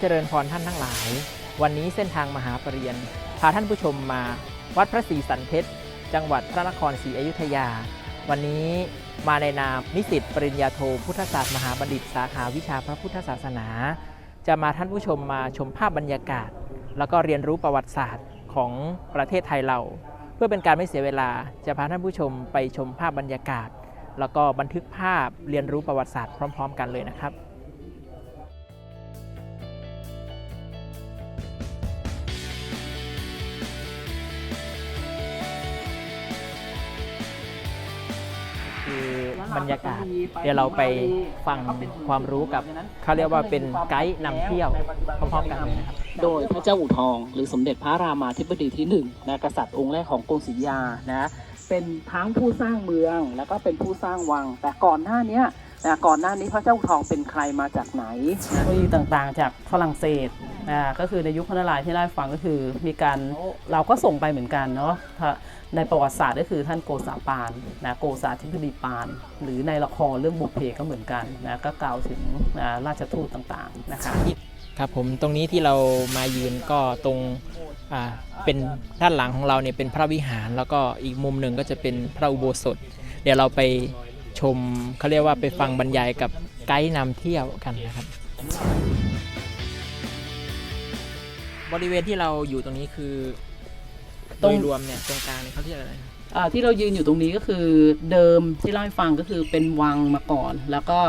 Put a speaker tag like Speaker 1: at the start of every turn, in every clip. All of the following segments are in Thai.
Speaker 1: เจริญพรท่านทั้งหลาย วันนี้เส้นทางมหาปรริญญาพาท่านผู้ชมมา วัดพระศรีสันเพชร จังหวัดพระนครศรีอยุธยา วันนี้มาในนามนิสิตปริญญาโทพุทธศาสตร์มหาบัณฑิตสาขาวิชาพระพุทธศาสนา จะมาท่านผู้ชมมาชมภาพบรรยากาศ แล้วก็เรียนรู้ประวัติศาสตร์ของประเทศไทยเรา เพื่อเป็นการไม่เสียเวลา จะพาท่านผู้ชมไปชมภาพบรรยากาศ แล้วก็บันทึกภาพเรียนรู้ประวัติศาสตร์พร้อม ๆ กันเลยนะครับ คือบรรยากาศ เดี๋ยวเราไปฟังความรู้กับเขาเรียกว่าเป็นไกด์นำเที่ยวพร้อมๆกันเลยนะครับ
Speaker 2: โดยพระเจ้าอู่ทอง หรือสมเด็จพระรามาธิบดีที่หนึ่งนะกษัตริย์องค์แรกของกรุงศรีอยุธยานะเป็นทั้งผู้สร้างเมืองแล้วก็เป็นผู้สร้างวัง แต่ก่อนหน้าเนี้ย นะก่อนหน้านี้พระเจ้าอู่ทองเป็นใครมาจากไหนเทคโนโลยีต่างๆ จากฝรั่งเศสนะก็คือในยุคพระนารายณ์ที่ได้ฟังก็คือมีการเราก็ส่งไปเหมือนกันเนาะถ้าในประวัติศาสตร์ก็คือท่านโกษาปานนะโกษาธิบดีปาน หรือในละครเรื่องบุพเพก็เหมือนกันนะก็กล่าวถึงอ่าราชทูตต่างๆนะคะ
Speaker 1: ครับผมตรงนี้ที่เรามายืนก็ตรงอ่าเป็นด้านหลังของเราเนี่ยเป็นพระวิหาร แล้วก็อีกมุมหนึ่งก็จะเป็นพระอุโบสถ เดี๋ยวเราไป ชมเขาเรียกว่าไปฟังบรรยายกับไกด์นำเที่ยวกันนะครับ บริเวณที่เราอยู่ตรงนี้คือ
Speaker 2: ตรง
Speaker 1: โดยรวมเนี่ยตรงกลางเนี่ยเขาเรียกอะไรนะ
Speaker 2: อ่าที่เรายืนอยู่ตรงนี้ก็คือเดิมที่เล่าให้ฟังก็คือเป็นวังมาก่อน แล้วก็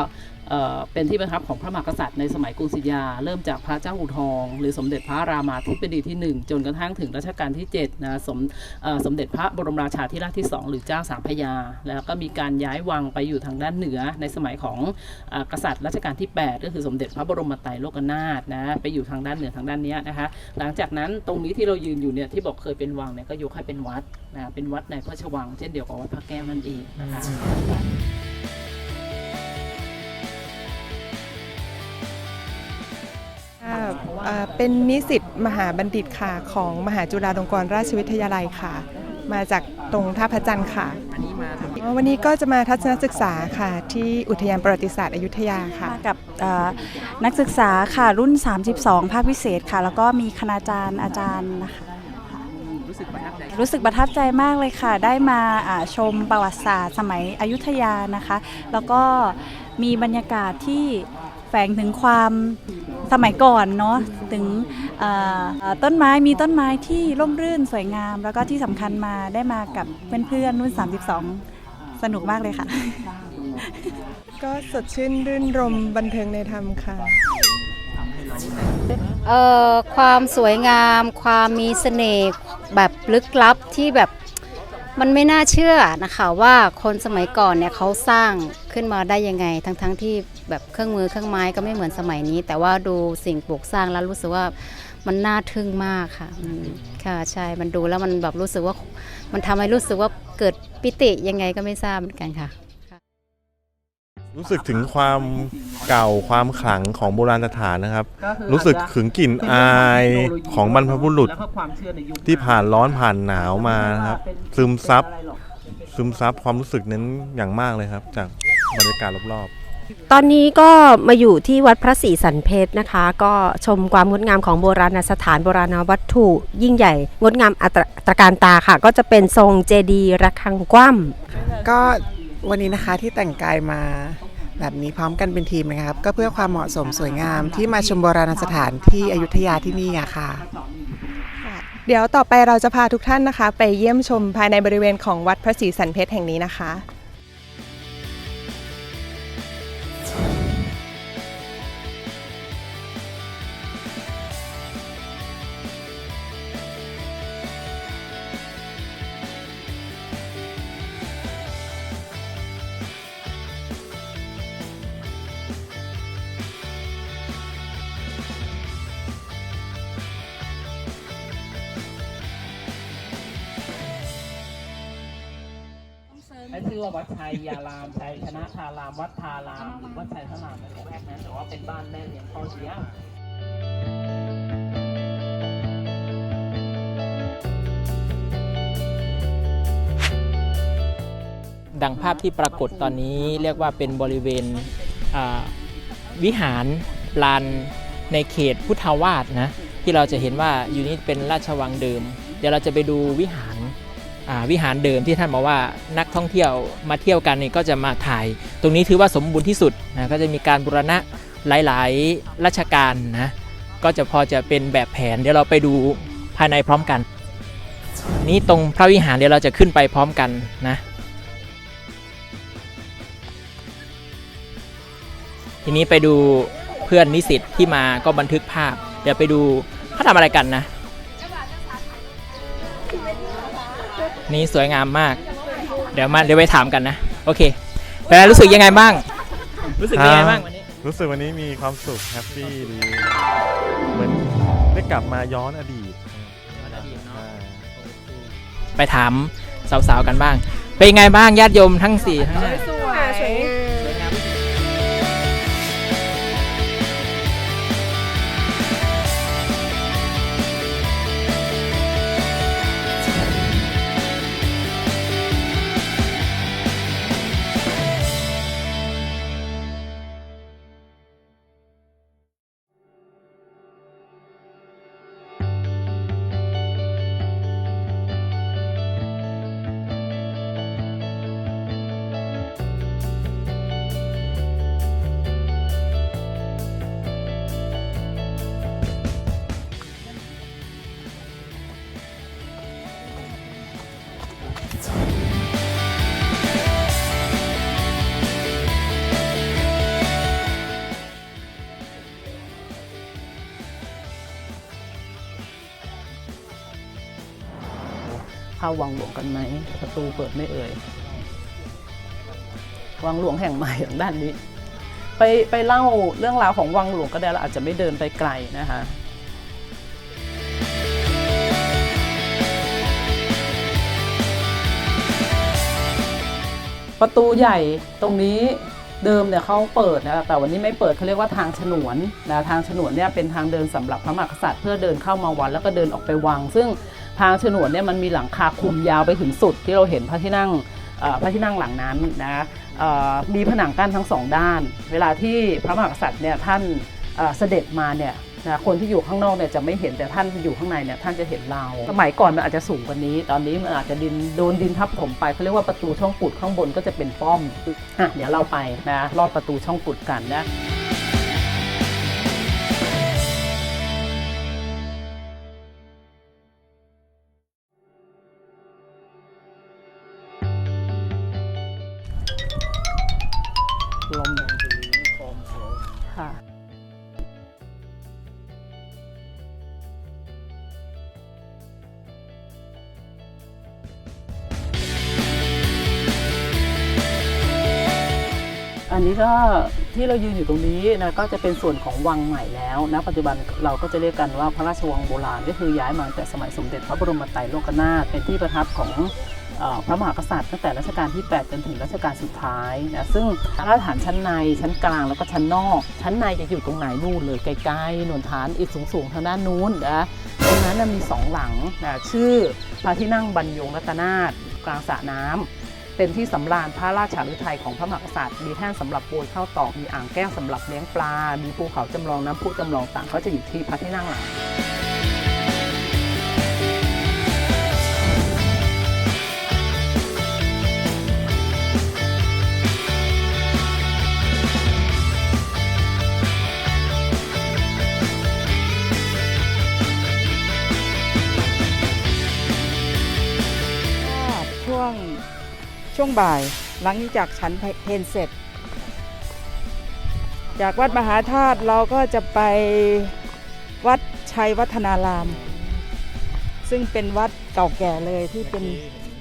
Speaker 2: เป็นที่ประทับของพระมหากษัตริย์ในสมัยกรุงศรีอยุธยา เริ่มจากพระเจ้าอู่ทอง หรือสมเด็จพระรามาธิบดีที่ 1 จนกระทั่งถึงรัชกาลที่7นะสมสมเด็จพระบรมราชาธิราชที่ 2 หรือเจ้าสามพยา แล้วก็มีการย้ายวังไปอยู่ทางด้านเหนือในสมัยของอกษัตริย์รัชกาลที่ 8 ก็คือสมเด็จพระบรมไตรโลกนาถนะไปอยู่ทางด้านเหนือทางด้านนี้นะคะ หลังจากนั้นตรงนี้ที่เรายืนอยู่เนี่ยที่บอกเคยเป็นวังเนี่ยก็ยกให้เป็นวัดนะเป็นวัดในพระชวัง เช่นเดียวกับวัดพระแก้วนั่นเองนะคะ
Speaker 3: เป็นนิสิตมหาบัณฑิตค่ะของมหาจุฬาลงกรณราชวิทยาลัยค่ะ มาจากตรงท่าพระจันทร์ค่ะ
Speaker 1: อันนี้มาทำ
Speaker 3: อ๋อวันนี้ก็จะมาทัศนศึกษาค่ะ ที่อุทยานประวัติศาสตร์อยุธยาค่ะ
Speaker 4: มากับเอ่อนักศึกษาค่ะรุ่น 32 ภาคพิเศษค่ะ แล้วก็มีคณาจารย์อาจารย์นะคะ
Speaker 1: รู้สึกประทับใจ
Speaker 4: รู้สึกประทับใจมากเลยค่ะ ได้มาอ่าชมประวัติศาสตร์สมัยอยุธยานะคะ แล้วก็มีบรรยากาศที่ แฝงถึงความสมัยก่อนเนาะถึงเอ่อเอ่อต้นไม้มีต้นไม้ที่ร่มรื่นสวยงาม แล้วก็ที่สำคัญมาได้มากับเพื่อนๆรุ่น 32 สนุกมากเลยค่ะ
Speaker 3: ก็สดชื่นรื่นรมบันเทิงในธรรมค่ะ
Speaker 5: เอ่อความสวยงาม ความมีเสน่ห์แบบลึกลับที่แบบมันไม่น่าเชื่อนะคะว่าคนสมัยก่อนเนี่ยเขาสร้างขึ้นมาได้ยังไง ทั้งๆทที่ แบบเครื่องมือเครื่องไม้ก็ไม่เหมือนสมัยนี้ แต่ว่าดูสิ่งปลูกสร้างแล้วรู้สึกว่ามันน่าทึ่งมากค่ะอืมค่ะใช่มันดูแล้วมันแบบรู้สึกว่ามันทำให้รู้สึกว่าเกิดปิติยังไงก็ไม่ทราบเหมือนกันค่ะ
Speaker 6: รู้สึกถึงความเก่าความขลังของโบราณสถานนะครับ รู้สึกถึงกลิ่นอายของบรรพบุรุษที่ผ่านร้อนผ่านหนาวมานะครับ ซึมซับซึมซับความรู้สึกนั้นอย่างมากเลยครับ จากบรรยากาศรอบๆ
Speaker 7: ตอนนี้ก็มาอยู่ที่วัดพระศรีสันเพชรนะคะ ก็ชมความงดงามของโบราณสถานโบราณวัตถุ ยิ่งใหญ่ งดงามอัตรตระการตาค่ะ ก็จะเป็นทรงเจดีย์ระฆังกว้ำ
Speaker 8: ก็วันนี้นะคะที่แต่งกายมาแบบนี้พร้อมกันเป็นทีมนะครับ ก็เพื่อความเหมาะสมสวยงามที่มาชมโบราณสถานที่อยุธยาที่นี่อะค่ะ
Speaker 3: เดี๋ยวต่อไปเราจะพาทุกท่านนะคะ ไปเยี่ยมชมภายในบริเวณของวัดพระศรีสันเพชรแห่งนี้นะคะ
Speaker 2: ชื่อว่าวัดชัยยารามชัยชนะทารามวัดทารามหรือวัดชัยทารามในแรกนะแต่ว่าเป็นบ้านแม่เลี้ยงพ่อเสีย
Speaker 1: ดังภาพที่ปรากฏตอนนี้เรียกว่าเป็นบริเวณวิหารลานในเขตพุทธาวาสนะที่เราจะเห็นว่าอยู่นี่เป็นราชวังเดิม เดี๋ยวเราจะไปดูวิหาร วิหารเดิมที่ท่านบอกว่านักท่องเที่ยวมาเที่ยวกันนี่ก็จะมาถ่าย ตรงนี้ถือว่าสมบูรณ์ที่สุดนะก็จะมีการบูรณะหลาย ๆ ราชการนะก็จะพอจะเป็นแบบแผนเดี๋ยวเราไปดูภายในพร้อมกัน นี่ตรงพระวิหารเดี๋ยวเราจะขึ้นไปพร้อมกันนะทีนี้ไปดูเพื่อนนิสิตที่มาก็บันทึกภาพ เดี๋ยวไปดูเขาทำอะไรกันนะ นี่สวยงามมาก เดี๋ยวมาเดี๋ยวไปถามกันนะ โอเคเป็นไงรู้สึกยังไงบ้าง รู้สึกยังไงบ้างวันนี้
Speaker 6: รู้สึกวันนี้มีความสุขแฮปปี้ดี เหมือนได้กลับมาย้อนอดีต
Speaker 1: ไปถามสาวๆกันบ้าง เป็นยังไงบ้างญาติโยมทั้งสี่ทั้งห้า
Speaker 3: สวย
Speaker 2: เข้าวังหลวงกันไหมประตูเปิดไม่เอ่ยวังหลวงแห่งใหม่ทางด้านนี้ ไปไปเล่าเรื่องราวของวังหลวงก็ได้เราอาจจะไม่เดินไปไกลนะคะประตูใหญ่ตรงนี้เดิมเนี่ยเขาเปิดนะแต่วันนี้ไม่เปิดเขาเรียกว่าทางฉนวนนะทางฉนวนเนี่ยเป็นทางเดินสำหรับพระมหากษัตริย์เพื่อเดินเข้ามาวัดแล้วก็เดินออกไปวัง ซึ่ง ทางฉนวนเนี่ยมันมีหลังคาคุมยาวไปถึงสุดที่เราเห็นพระที่นั่งพระที่นั่งหลังนั้นนะมีผนังกั้นทั้งสองด้าน เวลาที่พระมหากษัตริย์เนี่ยท่านเอ่อเสด็จมาเนี่ยนะคนที่อยู่ข้างนอกเนี่ยจะไม่เห็นแต่ท่านอยู่ข้างในเนี่ยท่านจะเห็นเรา สมัยก่อนมันอาจจะสูงกว่านี้ ตอนนี้มันอาจจะดินโดนดินทับถมไปเขาเรียกว่าประตูช่องปุดข้างบนก็จะเป็นป้อมอะเดี๋ยวเราไปนะลอดประตูช่องปุดกันนะ ค่ะอันนี้ก็ที่เรายืนอยู่ตรงนี้นะก็จะเป็นส่วนของวังใหม่แล้วนะปัจจุบันเราก็จะเรียกกันว่าพระราชวังโบราณก็คือย้ายมาแต่สมัยสมเด็จพระบรมไตรโลกนาถเป็นที่ประทับของ พระมหากษัตริย์ตั้งแต่รัชกาลที่ 8 จนถึงรัชกาลสุดท้ายนะซึ่งพระฐานชั้นในชั้นกลางแล้วก็ชั้นนอก ชั้นในจะอยู่ตรงไหนนู่นเลยไกลๆหนวนฐานอีกสูงๆทางด้านนู้นนะตรงนั้นนะมีสองหลังนะชื่อพระที่นั่งบรรยงรัตนาถกลางสระน้ำเป็นที่สำราญพระราชาฤทัยของพระมหากษัตริย์ มีแท่นสำหรับโปรยข้าวตอกมีอ่างแก้วสำหรับเลี้ยงปลา มีภูเขาจำลองน้ำพุจำลองต่างก็จะอยู่ที่พระที่นั่งหลัง
Speaker 9: วงช่วงบ่าย หลังจากฉันเพลเสร็จ จากวัดมหาธาตุเราก็จะไปวัดชัยวัฒนาราม ซึ่งเป็นวัดเก่าแก่เลยที่เป็น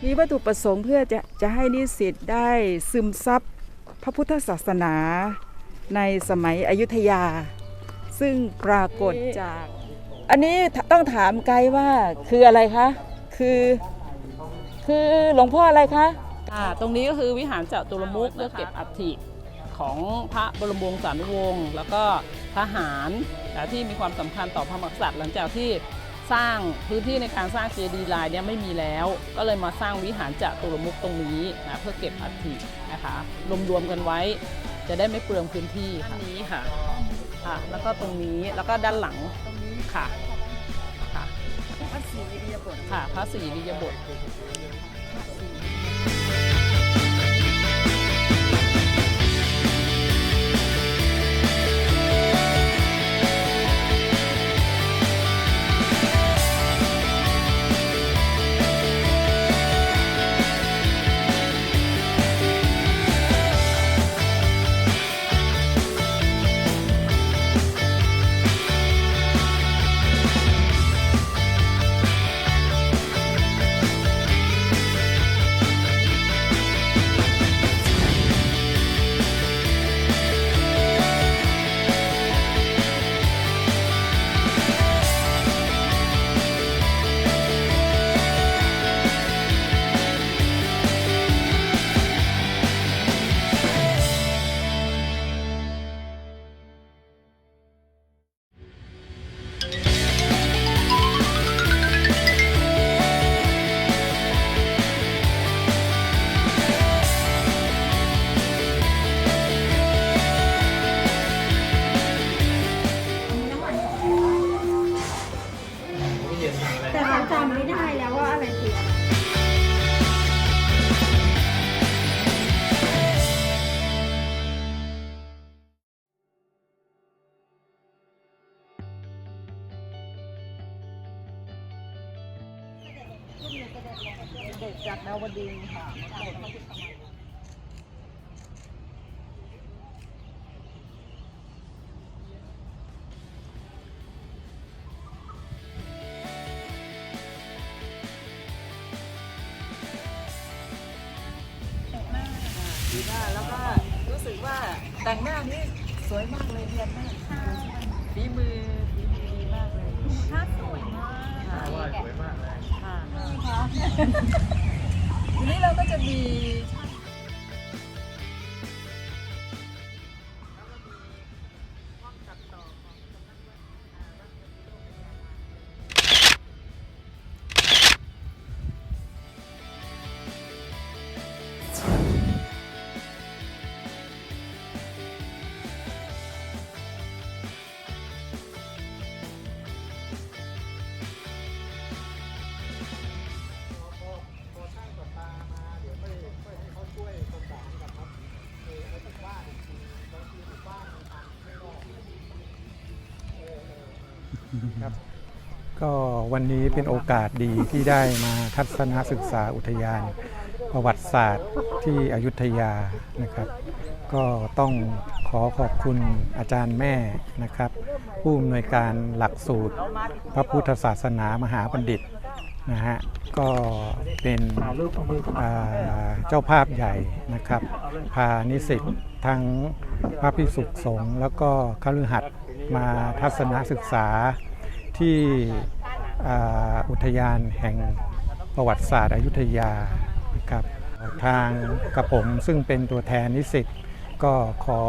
Speaker 9: มีวัตถุประสงค์เพื่อจะจะให้นิสิตได้ซึมซับพระพุทธศาสนาในสมัยอยุธยา ซึ่งปรากฏจาก อันนี้ต้องถามไกด์ว่าคืออะไรคะ คือ คือหลวงพ่ออะไรคะ
Speaker 2: อ่าตรงนี้ก็คือวิหารจตุรมุขเพื่อเก็บอัฐิของพระบรมวงศานุวงศ์แล้วก็ทหารนะที่มีความสำคัญต่อพระมหากษัตริย์หลังจากที่สร้างพื้นที่ในการสร้างเจดีย์ลายเนี่ยไม่มีแล้ว ก็เลยมาสร้างวิหารจตุรมุขตรงนี้นะเพื่อเก็บอัฐินะคะรวมๆกันไว้จะได้ไม่เปลืองพื้นที่ค่ะนี้ค่ะค่ะแล้วก็ตรงนี้แล้วก็ด้านหลังค่ะค่ะ
Speaker 9: พระ ศรีอิริยาบถ
Speaker 2: ค่ะ พระศรีริยบท
Speaker 4: ดี
Speaker 9: มากแล้วก็รู้สึกว่าแต่งหน้านี่สวยมากเลยเรียนมากฝีมือฝีมือดีมากเลยท่าสวยมากค่ะสวยมากเลยค่ะ ทีนี้เราก็จะมี
Speaker 10: ก็วันนี้เป็นโอกาสดีที่ได้มาทัศนศึกษาอุทยาน ประวัติศาสตร์ที่อยุธยานะครับ ก็ต้องขอขอบคุณอาจารย์แม่นะครับ ผู้อำนวยการหลักสูตร พระพุทธศาสนามหาบัณฑิตนะฮะก็เป็นเจ้าภาพใหญ่นะครับ พานิสิตทั้งพระภิกษุสงฆ์แล้วก็คฤหัสถ์มาทัศนศึกษา ที่อุทยานแห่งประวัติศาสตร์อยุธยานะครับทางกระผมซึ่งเป็นตัวแทนนิสิตก็ขอ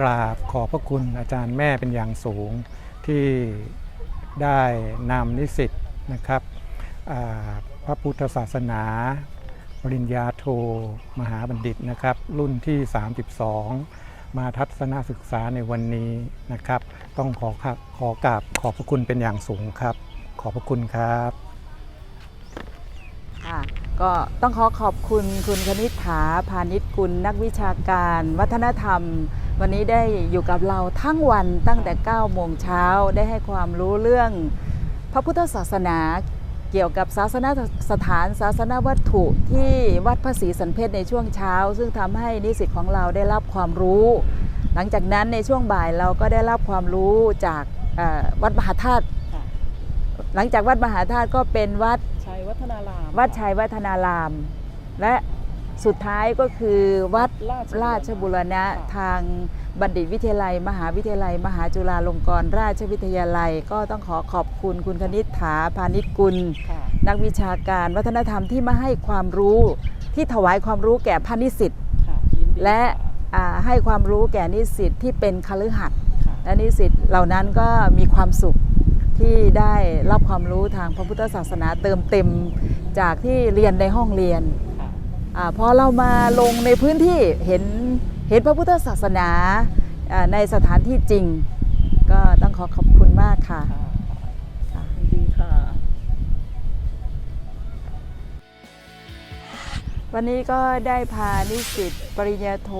Speaker 10: กราบขอบพระคุณอาจารย์แม่เป็นอย่างสูงที่ได้นำนิสิตนะครับพระพุทธศาสนา ปริญญาโท มหาบัณฑิตนะครับ รุ่นที่ 32 มาทัศนศึกษาในวันนี้นะครับ ต้องขอครับขอกราบขอบพระคุณเป็นอย่างสูงครับ ขอบพระคุณครับ
Speaker 9: ค่ะก็ต้องขอขอบคุณคุณคณิษฐาพาณิชกุลนักวิชาการ วัฒนธรรม วันนี้ได้อยู่กับเราทั้งวันตั้งแต่9โมงเช้าได้ให้ความรู้เรื่องพระพุทธศาสนา เกี่ยวกับศาสนสถานศาสนวัตถุที่วัดพระศรีสันเพชรในช่วงเช้า ซึ่งทำให้นิสิตของเราได้รับความรู้ หลังจากนั้นในช่วงบ่ายเราก็ได้รับความรู้จากเอ่อวัดมหาธาตุ
Speaker 2: ค่ะ
Speaker 9: หลังจากวัดมหาธาตุก็เป็นวัด
Speaker 2: ชัยวัฒนาราม
Speaker 9: วัดชัยวัฒนาราม และ สุดท้ายก็คือวัด
Speaker 2: ราช
Speaker 9: ราชบุรณะ
Speaker 2: ค่ะ
Speaker 9: ทางบัณฑิตวิทยาลัย มหาวิทยาลัย มหาจุฬาลงกรณราชวิทยาลัย ก็ต้องขอขอบคุณคุณคณิษฐาพาณิชกุล
Speaker 2: ค่ะ
Speaker 9: นักวิชาการวัฒนธรรมที่มาให้ความรู้ที่ถวายความรู้แก่พานิสิต
Speaker 2: ค่ะยินดี
Speaker 9: และอ่าให้ความรู้แก่นิสิตที่เป็นคฤหัสถ์
Speaker 2: ค่ะ
Speaker 9: และนิสิตเหล่านั้นก็มีความสุขที่ได้รับความรู้ทางพระพุทธศาสนาเติมเต็มจากที่เรียนในห้องเรียน
Speaker 2: ค่ะ
Speaker 9: อาพอเรามาลงในพื้นที่เห็นเห็นพระพุทธศาสนาอ่าในสถานที่จริงขอขอบคุณมากค่ะค่ะ
Speaker 2: ดีค่ะ
Speaker 9: วันนี้ก็ได้พานิสิตปริญญาโท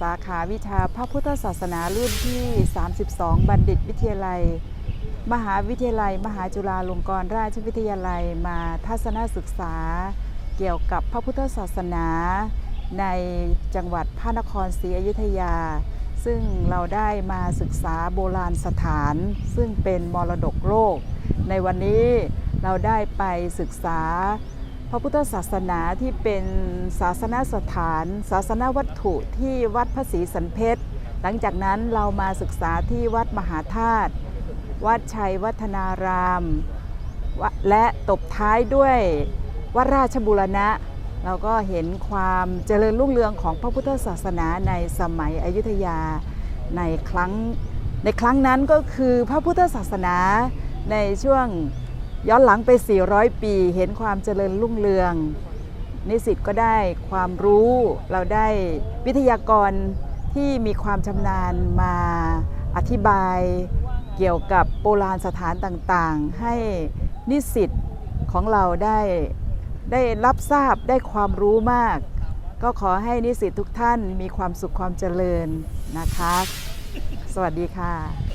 Speaker 9: สาขาวิชาพระพุทธศาสนารุ่นที่ 32 บัณฑิตวิทยาลัย มหาวิทยาลัย มหาจุฬาลงกรณราชวิทยาลัยมาทัศนศึกษา เกี่ยวกับพระพุทธศาสนาในจังหวัดพระนครศรีอยุธยา ซึ่งเราได้มาศึกษาโบราณสถาน ซึ่งเป็นมรดกโลก ในวันนี้เราได้ไปศึกษาพระพุทธศาสนาที่เป็นศาสนสถาน ศาสนวัตถุที่วัดพระศรีสันเพชรหลังจากนั้นเรามาศึกษาที่วัดมหาธาตุวัดชัยวัฒนาราม และตบท้ายด้วย วัดราชบุรณะ เราก็เห็นความเจริญรุ่งเรืองของพระพุทธศาสนาในสมัยอยุธยาในครั้งในครั้งนั้นก็คือพระพุทธศาสนาในช่วงย้อนหลังไป 400 ปี เห็นความเจริญรุ่งเรือง นิสิตก็ได้ความรู้ เราได้วิทยากรที่มีความชำนาญมาอธิบายเกี่ยวกับโบราณสถานต่างๆ ให้นิสิตของเราได้ ได้รับทราบได้ความรู้มาก ก็ขอให้นิสิตทุกท่านมีความสุขความเจริญนะคะ สวัสดีค่ะ